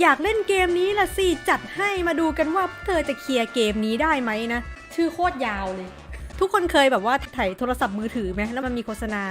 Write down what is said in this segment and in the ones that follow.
อยากเล่นเกมนี้ละสิ จัดให้มาดูกันว่าเธอจะเคลียร์เกมนี้ได้ไหมนะ ชื่อโคตรยาวเลย ทุกคนเคยแบบว่าถ่ายโทรศัพท์มือถือไหมแล้วมันมีโฆษณา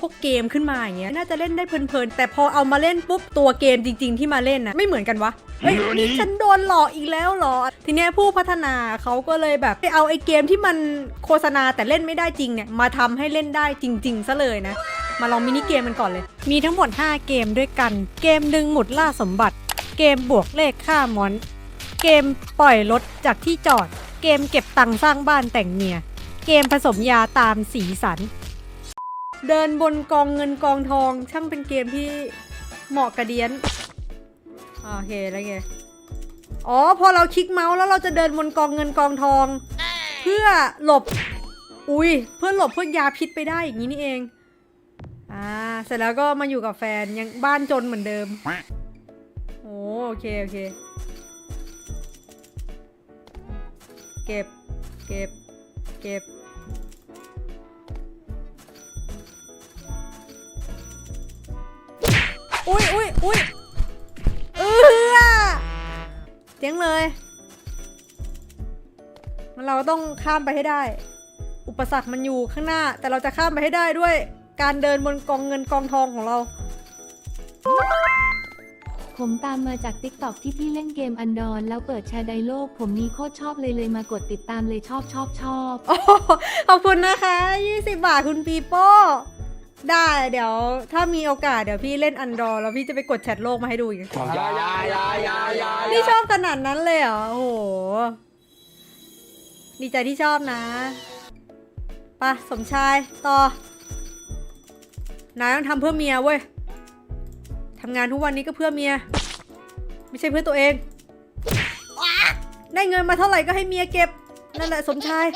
พวกเกมขึ้นมาอย่างเงี้ยน่าจะเล่นได้เพลินๆ แต่พอเอามาเล่นปุ๊บตัวเกมจริง ๆ ที่มาเล่นนะไม่เหมือนกันวะเฮ้ยนี่ฉันโดนหลอกอีกแล้วเหรอ ทีเนี้ยผู้พัฒนาเขาก็เลยแบบไปเอาไอ้เกมที่มันโฆษณาแต่เล่นไม่ได้จริงเนี่ยมาทำให้เล่นได้จริง ๆซะเลยนะ มาลองมินิเกมกันก่อนเลย มีทั้งหมด 5 เกมด้วยกัน เกมดึงหมุดล่าสมบัติ เกมบวกเลขค่ามอน เกมปล่อยรถจากที่จอด เกมเก็บตังค์สร้างบ้านแต่งเมีย เกมผสมยาตามสีสัน เดินบนกองเงินกองทอง ช่างเป็นเกมที่เหมาะกับเดียนโอเคแล้วไงอ๋อพอเราคลิกเมาส์แล้วเราจะเดินบนกองเงินกองทอง เพื่อหลบ อุ้ยเพื่อหลบพวกยาพิษไปได้อย่างนี้นี่เอง อ่า เสร็จแล้วก็มาอยู่กับแฟนยังบ้านจนเหมือนเดิม โอเค โอเค เก็บ เก็บ เก็บ อุ้ยอุ้ยอุ้ยเออเจ๊งเลย มันเราต้องข้ามไปให้ได้ อุปสรรคมันอยู่ข้างหน้า แต่เราจะข้ามไปให้ได้ด้วย การเดินบนกองเงินกองทองของเรา ผมตามมาจากติ๊กต็อกที่พี่เล่นเกมอันดอน แล้วเปิดแชร์ไดโลก ผมนี้โคตรชอบเลยเลยมากดติดตามเลยชอบชอบชอบ โอ้โหขอบคุณนะคะ 20 บาทคุณปีโป้ ได้เดี๋ยว ถ้ามีโอกาสเดี๋ยวพี่เล่นอันดอร์แล้วพี่จะไปกดแชทโลกมาให้ดูอีกยายายายายาพี่ชอบขนาดนั้นเลยเหรอ โอ้โห ดีใจที่ชอบนะไปะสมชาย ต่อนายต้องทำเพื่อเมียเว้ย ทำงานทุกวันนี้ก็เพื่อเมีย ไม่ใช่เพื่อตัวเอง ได้เงินมาเท่าไหร่ก็ให้เมียเก็บ นั่นแหละสมชาย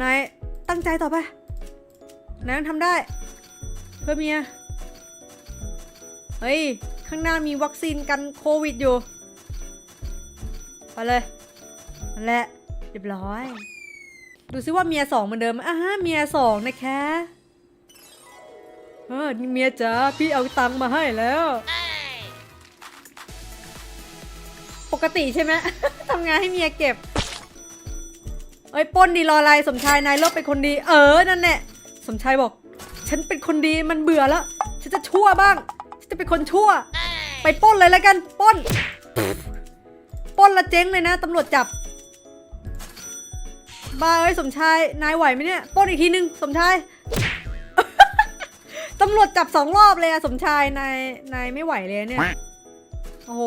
นายตั้งใจต่อไป นายต้องทำได้ เพื่อเมีย เฮ้ย ข้างหน้ามีวัคซีนกันโควิดอยู่ ไปเลยนั่นแหละเรียบร้อย ดูซิว่าเมียสองเหมือนเดิมอ่าเมียสองนะคะ เออนี่เมียจ๋าพี่เอาตังค์มาให้แล้ว ปกติใช่ไหม ทำงานให้เมียเก็บ เอ้ยป้นดีรออะไรสมชายนายเลิกเป็นคนดี เออนั่นแหละสมชายบอก ฉันเป็นคนดีมันเบื่อแล้ว ฉันจะชั่วบ้าง ฉันจะเป็นคนชั่ว ไปป้นเลยแล้วกันป้นป้นละเจ๊งเลยนะตำรวจจับ บ้าเอ้ยสมชายนายไหวไหมเนี่ยป้นอีกทีนึงสมชายำรวจจับสองรอบเลยอะสมชายนายนายไม่ไหวเลยเนี่ย โอ้โห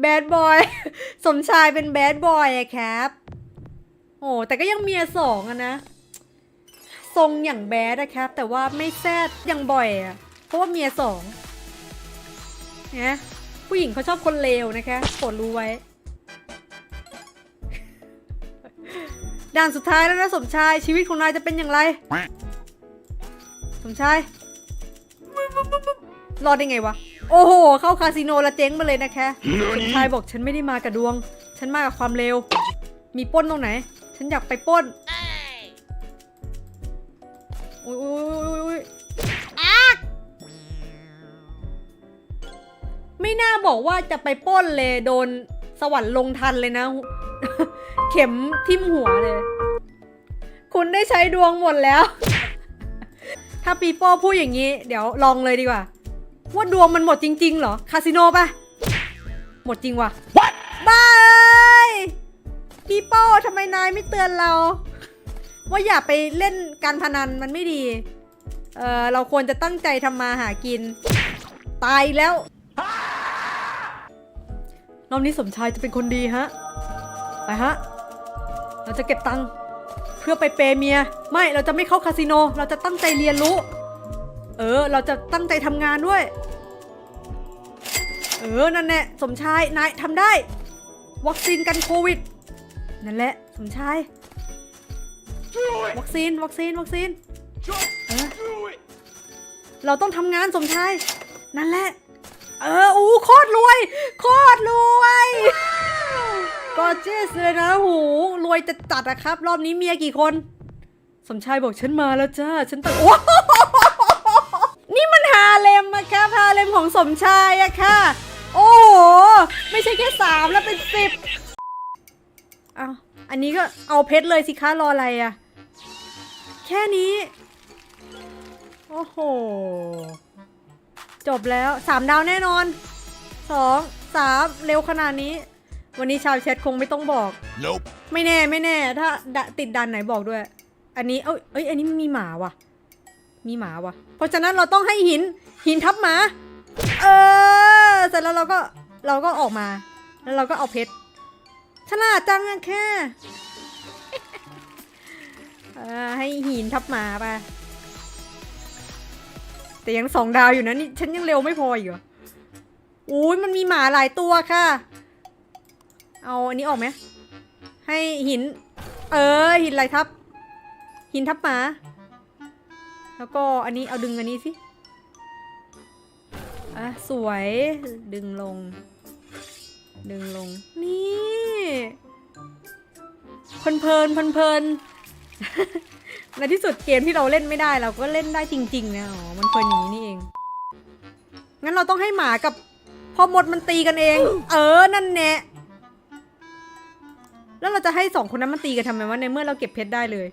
แบดบอย สมชายเป็นแบดบอยอะครับ โอ้แต่ก็ยังเมียสองอะนะ ทรงอย่างแบดนะครับ แต่ว่าไม่แซดอย่างบ่อยอะเพราะว่าเมียสองนะผู้หญิงเขาชอบคนเลวนะคะโปรดรู้ไว้ ด่านสุดท้ายแล้วนะสมชายชีวิตของนายจะเป็นอย่างไร สมชายรอดได้ไงวะ โอ้โห เข้าคาสิโนและเจ๊งมาเลยนะคะสมชายบอกฉันไม่ได้มากับดวง ฉันมากับความเร็ว มีปล้นตรงไหน ฉันอยากไปปล้นอุ้ยอุ้ยอุ้ยอุ้ยอ๊ากไม่น่าบอกว่าจะไปปล้นเลยโดนสวรรค์ลงทันเลยนะ เข็มทิ่มหัวเลย คุณได้ใช้ดวงหมดแล้ว ถ้าปีโป้พูดอย่างนี้ เดี๋ยวลองเลยดีกว่า ว่าดวงมันหมดจริง ๆ เหรอ คาสิโนปะหมดจริงว่ะบ้าเอ้ยปีโป้ทำไมนายไม่เตือนเรา ว่าอย่าไปเล่นการพนันมันไม่ดี เออเราควรจะตั้งใจทำมาหากิน ตายแล้วรอบนี้สมชายจะเป็นคนดีฮะ ไปฮะ เราจะเก็บตังค์เพื่อไปเปย์เมีย ไม่เราจะไม่เข้าคาสิโน เราจะตั้งใจเรียนรู้ เออ เราจะตั้งใจทำงานด้วย เออ นั่นแหละสมชาย นายทำได้ วัคซีนกันโควิด นั่นแหละ สมชาย วัคซีน วัคซีน วัคซีนเออเราต้องทำงานสมชาย นั่นแหละ เออ อู้โคตรรวย โคตรรวย กอเจสเลยนะหูรวยจะจัดอะครับ รอบนี้เมียกี่คน สมชายบอกฉันมาแล้วจ้า ฉันตั้งโอ้นี่มันฮาเลมอะครับฮาเลมของสมชายอะค่ะ โอ้โห ไม่ใช่แค่สามแล้วเป็นสิบเอาอันนี้ก็เอาเพชรเลยสิคะรออะไรอะแค่นี้ โอ้โห จบแล้วสามดาวแน่นอนสองสามเร็วขนาดนี้ วันนี้ชาวแชทคงไม่ต้องบอก Nope. ไม่แน่ไม่แน่ ถ้าดะติดดันไหนบอกด้วย อันนี้เอ้ยเอ้ยอันนี้มีหมาว่ะ มีหมาว่ะ เพราะฉะนั้นเราต้องให้หินหินทับหมา เออเสร็จแล้วเราก็เราก็ออกมา แล้วเราก็เอาเพชรฉลาดจังอะแค่เออให้หินทับหมาไปแต่ยังสองดาวอยู่นะนี่ฉันยังเร็วไม่พออีกเหรออุ้ยมันมีหมาหลายตัวค่ะ เอาอันนี้ออกไหมให้หิน เออหินอะไรทับ หินทับหมา แล้วก็อันนี้เอาดึงอันนี้สิอะสวยดึงลง ดึงลง นี่เพลินเพลินเพลินเพลินในที่สุดเกมที่เราเล่นไม่ได้เราก็เล่นได้จริงๆนะอ๋อมันเพลินอย่างนี้นี่เอง งั้นเราต้องให้หมากับพ่อมดมันตีกันเอง เออ นั่นแน่ แล้วเราจะให้สองคนนั้นมันตีกันทำไมวะในเมื่อเราเก็บเพชรได้เลย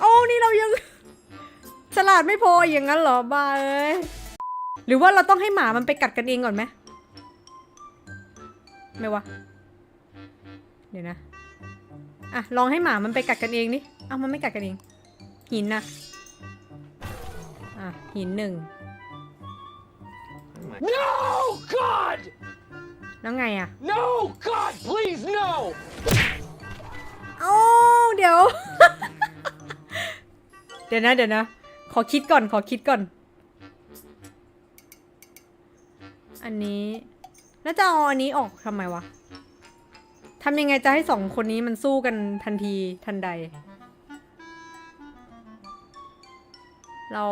โอ้นี่เรายังฉลาดไม่พออย่างนั้นเหรอบ้าเอ้ยหรือว่าเราต้องให้หมามันไปกัดกันเองก่อนไหมไม่วะเดี๋ยวนะอะลองให้หมามันไปกัดกันเองนี่เอ้ามันไม่กัดกันเอง หินนะอะหินหนึ่ง No, God! แล้วไงอะ No, God, please, no! เอ้าเดี๋ยว เดี๋ยวนะเดี๋ยวนะ ขอคิดก่อนขอคิดก่อน อันนี้ แล้วจะเอาอันนี้ออกทำไมวะทำยังไงจะให้สองคนนี้มันสู้กันทันทีทันใด เรา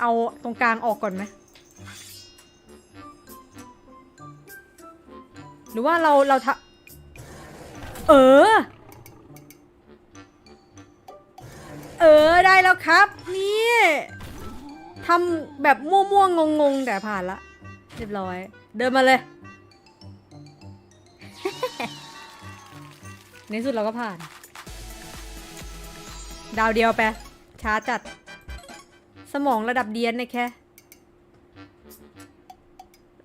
เอาตรงกลางออกก่อนไหม รือว่าเราเราทำเออ เออได้แล้วครับ นี่ทำแบบมั่วๆงงๆ แต่ผ่านละ เรียบร้อย เดินมาเลย ในสุดเราก็ผ่าน ดาวเดียวไปช้าจัด สมองระดับเดียนนี่ยแค่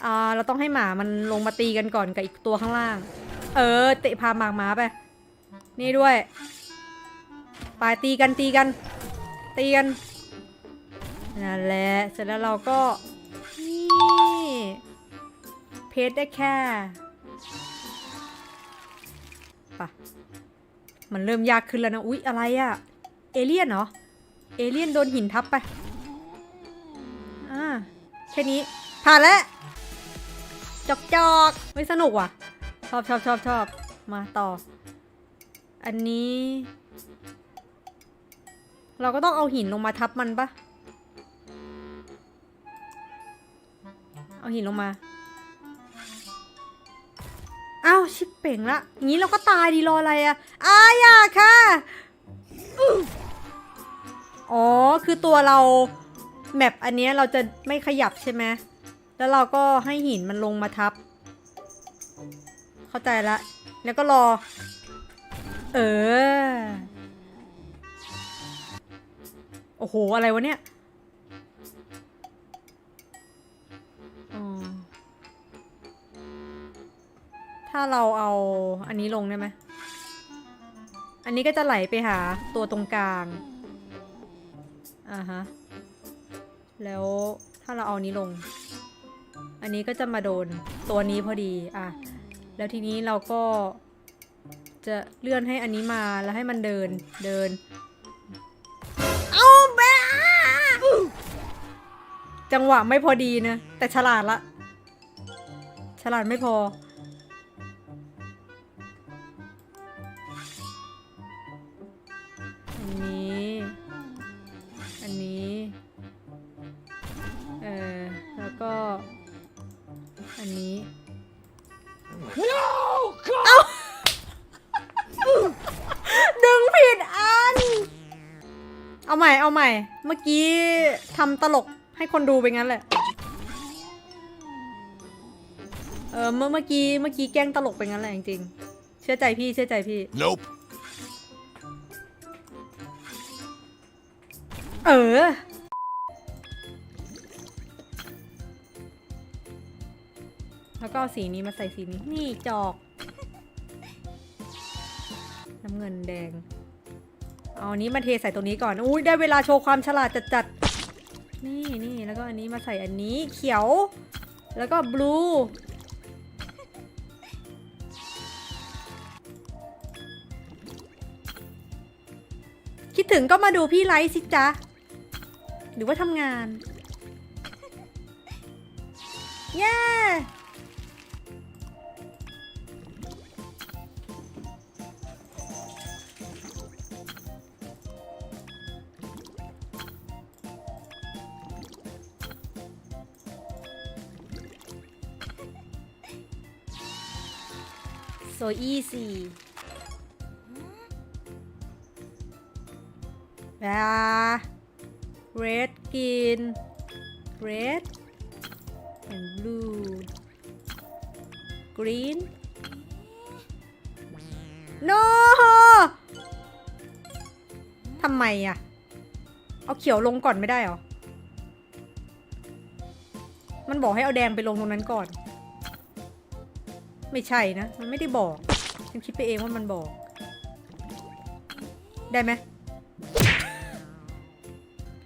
อ่าเราต้องให้หมามันลงมาตีกันก่อนกับอีกตัวข้างล่าง เออ เตะพาหมากหมาไป นี่ด้วยไปตีกันตีกัน ตีกันนั่นแหละเสร็จแล้วเราก็นี่เพชรได้แค่ปะมันเริ่มยากขึ้นแล้วนะอุ๊ยอะไรอะเอเลี่ยนเหรอเอเลี่ยนโดนหินทับไปอ่าแค่นี้ผ่านแล้ว จอกจอกไม่สนุกว่ะ ชอบชอบชอบชอบมาต่อ อันนี้ เราก็ต้องเอาหินลงมาทับมันปะเอาหินลงมาอ้าวชิบเป่งละงี้เราก็ตายดีรออะไรอะอายาค่ะอ๋อ คือตัวเราแมปอันนี้เราจะไม่ขยับใช่ไหม แล้วเราก็ให้หินมันลงมาทับ เข้าใจละ แล้วก็รอ เออ โอ้โห อะไรวะเนี่ยอ๋อถ้าเราเอาอันนี้ลงได้ไหม อันนี้ก็จะไหลไปหาตัวตรงกลาง อ่าฮะ แล้วถ้าเราเอาอันนี้ลง อันนี้ก็จะมาโดนตัวนี้พอดีอะแล้วทีนี้เราก็จะเลื่อนให้อันนี้มาแล้วให้มันเดินเดินเอาแม่จังหวะไม่พอดีนะแต่ฉลาดละ ฉลาดไม่พอ ใหม่เอาใหม่ เมื่อกี้ทำตลกให้คนดูไปงั้นแหละ เออเมื่อเมื่อกี้เมื่อกี้แกล้งตลกไปงั้นแหละจริงๆเชื่อใจพี่เชื่อใจพี่ Nope. เออ แล้วก็เอาสีนี้มาใส่สีนี้ นี่จอก น้ำเงินแดง เอาอันนี้มาเทใส่ตรงนี้ก่อนอุ้ยได้เวลาโชว์ความฉลาดจัดๆนี่นี่แล้วก็อันนี้มาใส่อันนี้เขียว แล้วก็บลูคิดถึงก็มาดูพี่ไลฟ์สิจ๊ะ หรือว่าทำงาน เย้ so easy อ่า red green red and blue green no ทำไมอะเอาเขียวลงก่อนไม่ได้หรอ มันบอกให้เอาแดงไปลงตรงนั้นก่อน ไม่ใช่นะ มันไม่ได้บอกฉันคิดไปเองว่ามันบอก ได้ไหม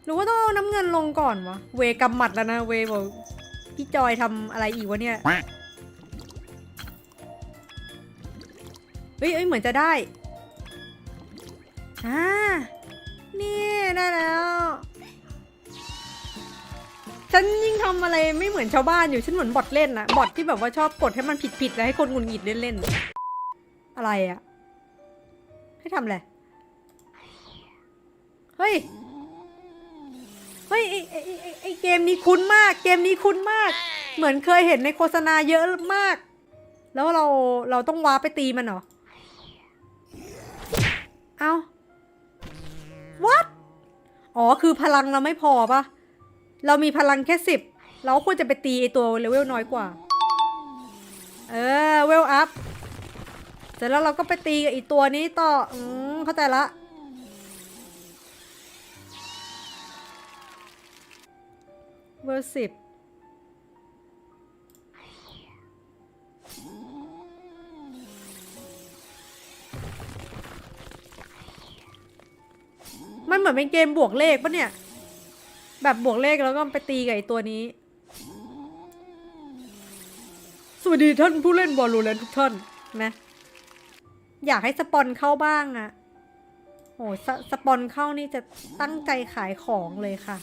หรือว่าต้องเอาน้ำเงินลงก่อนวะ เวกำหมัดแล้วนะ เวบอกพี่จอยทำอะไรอีกวะเนี่ย เฮ้ยเอ้ยเหมือนจะได้ อ่า นี่ได้แล้ว ฉันยิ่งทำอะไรไม่เหมือนชาวบ้านอยู่ ฉันเหมือนบอทเล่นนะบอทที่แบบว่าชอบกดให้มันผิดๆแล้วให้คนหงุนหงิดเล่นๆ อะไรอะให้ทำอะไรเฮ้ย เฮ้ยไอไอไอ้ไอเกมนี้คุ้นมาก เกมนี้คุ้นมาก เหมือนเคยเห็นในโฆษณาเยอะมาก แล้วเราเราต้องว้าไปตีมันเหรอ เอา what อ๋อ คือพลังเราไม่พอปะ เรามีพลังแค่สิบเราควรจะไปตีไอตัวเลเวลน้อยกว่า เออเวลอัพเสร็จแล้วเราก็ไปตีกับอีตัวนี้ต่อ อืมเข้าใจละ เวลสิบมันเหมือนเป็นเกมบวกเลขปะเนี่ย แบบบวกเลขแล้วก็ไปตีกับไอตัวนี้ สวัสดีท่านผู้เล่นบอลลูนทุกท่านนะอยากให้สปอนเข้าบ้างอะโอ้สสปอนเข้านี่จะตั้งใจขายของเลยค่ะ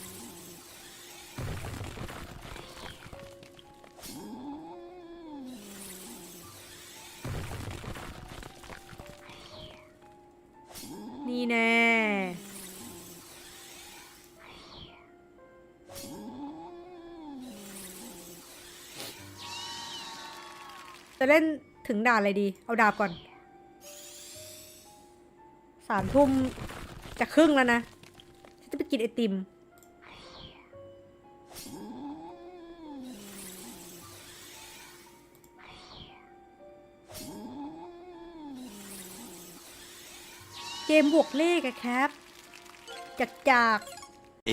เล่นถึงด่านอะไรดี เอาดาบก่อน สามทุ่มจะครึ่งแล้วนะฉันจะไปกินไอติม เกมบวกเลขอะครับ จากจาก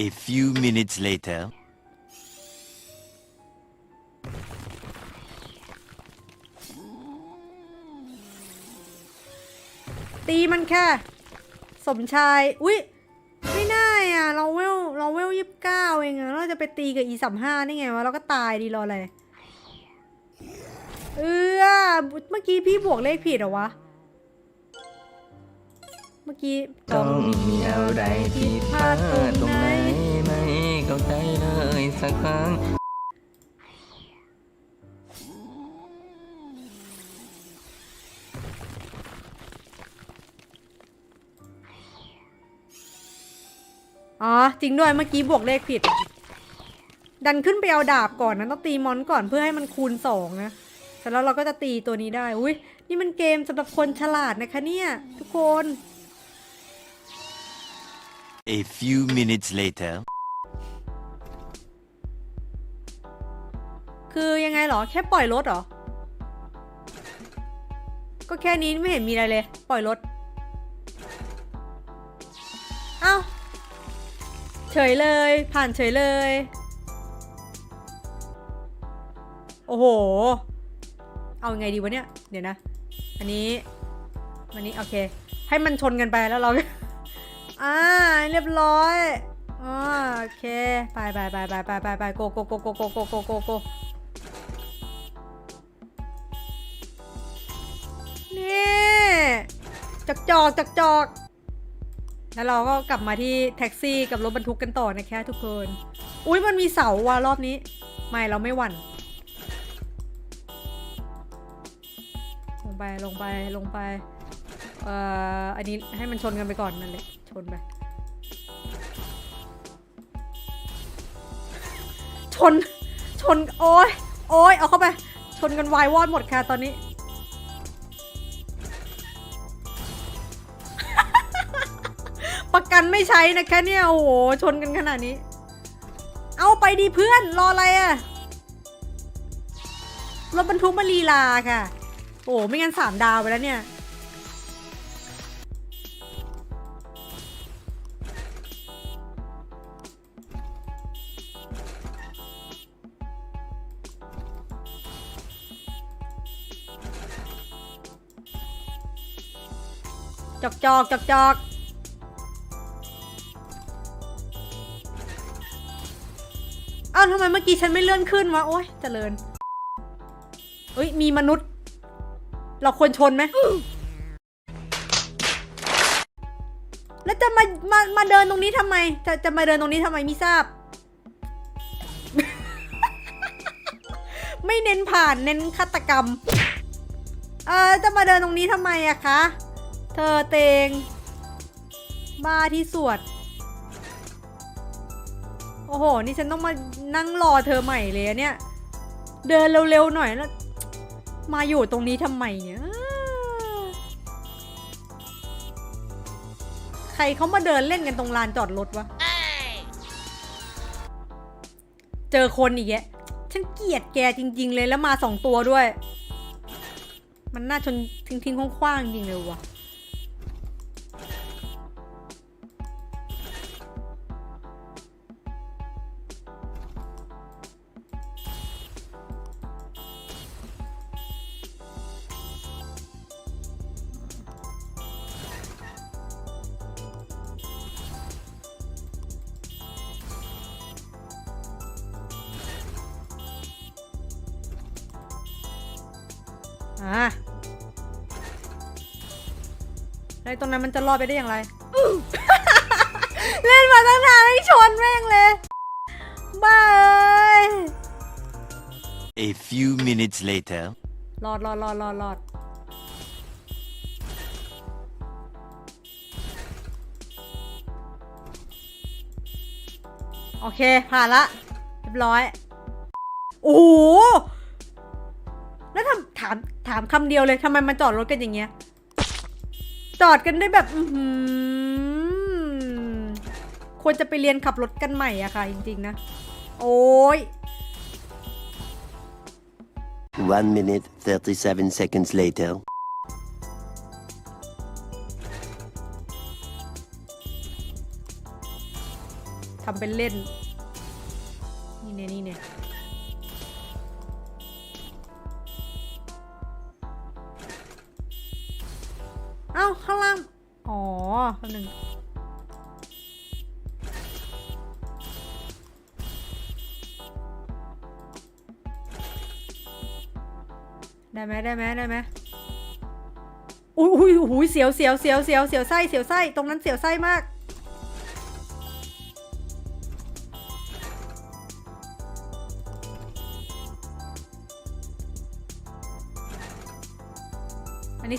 A few minutes later. ตีมันแค่ สมชาย อุ๊ยไม่ได้อะ เราเวลเราเวลยี่สิบเก้าเองอะเราจะไปตีกับอีสามห้านี่ไงวะ เราก็ตายดีรออะไร เออเมื่อกี้พี่บวกเลขผิดเหรอวะ เมื่อกี้ต้องมีอะไรผิดพลาดตรงไหนไม่เข้าใจเลยสักครั้ง อ๋อ จริงด้วยเมื่อกี้บวกเลขผิด ดันขึ้นไปเอาดาบก่อนนะต้องตีมอนก่อนเพื่อให้มันคูณสองนะเสร็จแล้วเราก็จะตีตัวนี้ได้อุ้ยนี่มันเกมสำหรับคนฉลาดนะคะเนี่ย ทุกคน A few minutes later. คือยังไงเหรอ แค่ปล่อยรถเหรอ ก็แค่นี้ไม่เห็นมีอะไรเลย ปล่อยรถ เอ้า เฉยเลย ผ่านเฉยเลย โอ้โห เอาไงดีวะเนี่ย เดี๋ยวนะ อันนี้ อันนี้ โอเค ให้มันชนกันไปแล้วเราอ่าเรียบร้อยอโอเค ไปไปไปไปไปไปไปโกโกโกโกโกโกโกโกโกนี่จักจอกจักจอก แล้วเราก็กลับมาที่แท็กซี่กับรถบรรทุกกันต่อนะคะทุกคน อุ้ยมันมีเสาว่ะรอบนี้ ไม่เราไม่หวั่น ลงไปลงไปลงไป เอ่ออันนี้ให้มันชนกันไปก่อนนั่นแหละชนไป ชนชนโอ้ยโอ้ยเอาเข้าไป ชนกันวายวอดหมดค่ะตอนนี้ กันไม่ใช้นะคะเนี่ยโอ้โหชนกันขนาดนี้ เอาไปดีเพื่อนรออะไรอะรถบรรทุกมาลีลาค่ะ โอ้ไม่งั้นสามดาวไปแล้วเนี่ยจอกจอกจอกจอกาทำไมเมื่อกี้ฉันไม่เลื่อนขึ้นวะ โอ๊ยเจริญเอ้ย มีมนุษย์ เราควรชนไหม แล้วจะมา มา มาเดินตรงนี้ทำไม จะ จะมาเดินตรงนี้ทำไมไม่ทราบ ไม่เน้นผ่าน เน้นฆาตกรรม เออจะมาเดินตรงนี้ทำไมอะคะ เธอเตง บ้าที่สวด อ้โห นี่ฉันต้องมานั่งรอเธอใหม่เลยเนี่ย เดินเร็วๆหน่อยแล้ว มาอยู่ตรงนี้ทำไมเนี่ยใครเขามาเดินเล่นกันตรงลานจอดรถวะ เจอคนอีกแยะ ฉันเกลียดแกจริง ๆ เลยแล้วมาสองตัวด้วย มันน่าชนทิ้งๆคว้างๆจริงเลยว่ะ อะแล้วตรงนั้นมันจะรอดไปได้อย่างไร เล่นมาตั้งนานไม่ชนแม่งเลยบ้าเอ้ย A few minutes later. รอดรอดรอดรอดรอดโอเค ผ่านละ เรียบร้อย โอ้โห แล้วทำถามถามคำเดียวเลยทำไมมันจอดรถกันอย่างเงี้ย จอดกันได้แบบ อือหือควรจะไปเรียนขับรถกันใหม่อะค่ะ จริงๆนะ โอ้ย One minute, 37 seconds later. ทำเป็นเล่น นี่เนี่ยนี่เนี่ย อ๋อหนึ่งได้ไหมได้ไหมได้ไหมอุ้ยอุ้ยอุ้ยเสียวเสียวเสียวเสียวเสียวไส้เสียวไส้ตรงนั้นเสียวไส้มาก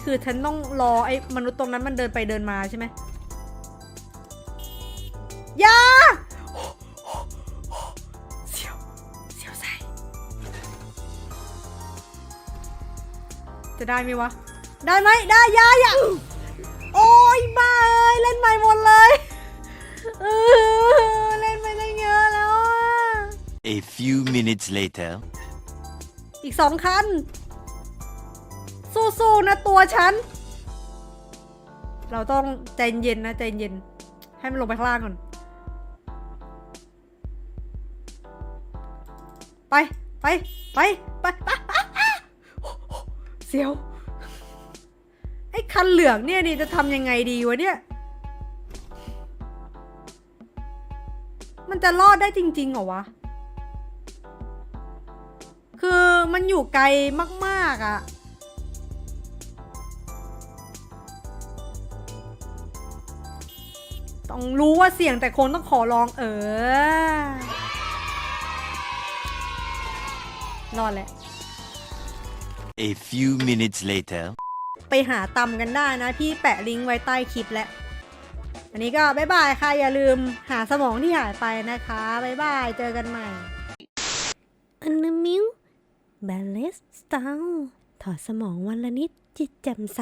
คือฉันต้องรอไอ้มนุษย์ตรงนั้นมันเดินไปเดินมาใช่ไหมอยาเสียวเสียวใส่จะได้ไหมวะ ได้ไหมได้อยาอย่าโอ้ยบ้าเอ้ยเล่นใหม่หมดเลยเเออเล่นไปได้เยอะแล้วอะ A few minutes later. อีกสองคัน สู้ๆนะตัวฉัน เราต้องใจเย็นนะใจเย็น ให้มันลงไปข้างล่างก่อน ไปไปไปไปไปเสียว ไอ้คันเหลืองเนี่ยนี่จะทำยังไงดีวะเนี่ย มันจะรอดได้จริงๆเหรอวะ คือมันอยู่ไกลมากๆอะ่ะ ต้องรู้ว่าเสี่ยงแต่คงต้องขอลองเออรอดแหละ A few minutes later. ไปหาตำกันได้นะ พี่แปะลิงก์ไว้ใต้คลิปแล้วอันนี้ก็บ๊ายบายค่ะ อย่าลืมหาสมองที่หายไปนะคะบ๊ายบาย เจอกันใหม่อันนมิวบาเลสตาถอดสมองวันละนิดจิตแจ่มใส